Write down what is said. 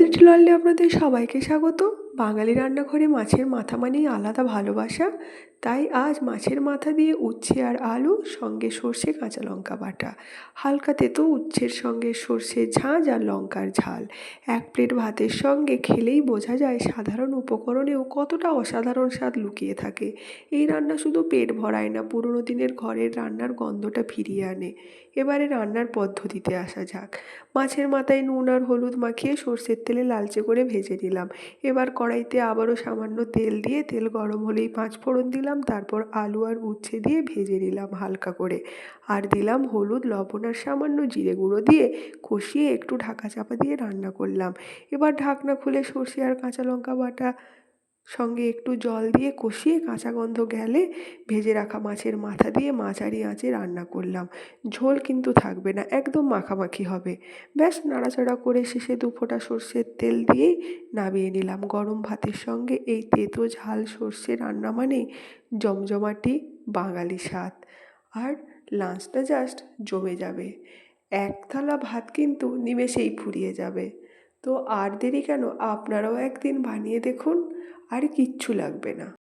Little ওয়ার্ল্ডে আপনাদের সবাইকে স্বাগত বাঙালি রান্নাঘরে মাছের মাথা মানেই আলাদা ভালোবাসা। তাই আজ মাছের মাথা দিয়ে উচ্ছে আর আলু, সঙ্গে সর্ষে কাঁচা লঙ্কা বাটা। হালকা তেতো উচ্ছের সঙ্গে সর্ষে ঝাঁঝ আর লঙ্কার ঝাল। এক প্লেট ভাতের সঙ্গে খেলেই বোঝা যায় সাধারণ উপকরণেও কতটা অসাধারণ স্বাদ লুকিয়ে থাকে। এই রান্না শুধু পেট ভরায় না, পুরনো দিনের ঘরের রান্নার গন্ধটা ফিরিয়ে আনে। এবারে রান্নার পদ্ধতিতে আসা যাক। মাছের মাথায় নুন আর হলুদ মাখিয়ে সর্ষের তেলে লালচে করে ভেজে নিলাম। এবার কড়াইতে আবারও সামান্য তেল দিয়ে তেল গরম হলেই পাঁচ ফোড়ন দিলাম, তারপর আলু আর উচ্ছে দিয়ে ভেজে নিলাম হালকা করে। আর দিলাম হলুদ, লবণ আর সামান্য জিরে গুঁড়ো দিয়ে কষিয়ে একটু ঢাকা চাপা দিয়ে রান্না করলাম। এবার ঢাকনা খুলে সর্ষে আর কাঁচা লঙ্কা বাটা সঙ্গে একটু জল দিয়ে কষিয়ে কাঁচা গন্ধ গেলে ভেজে রাখা মাছের মাথা দিয়ে মাঝারি আঁচে রান্না করলাম। ঝোল কিন্তু থাকবে না, একদম মাখামাখি হবে। ব্যাস, নাড়াচাড়া করে শেষে দু ফোঁটা সর্ষের তেল দিয়েই নামিয়ে নিলাম। গরম ভাতের সঙ্গে এই তেতো ঝাল সর্ষে রান্না মানেই জমজমাটি, বাঙালি স্বাদ। আর লাঞ্চটা জাস্ট জমে যাবে। এক থালা ভাত কিন্তু নিমেষেই ফুরিয়ে যাবে। তো আর দেরি কেন? আপনারাও একদিন বানিয়ে দেখুন আর কিচ্ছু লাগবে না।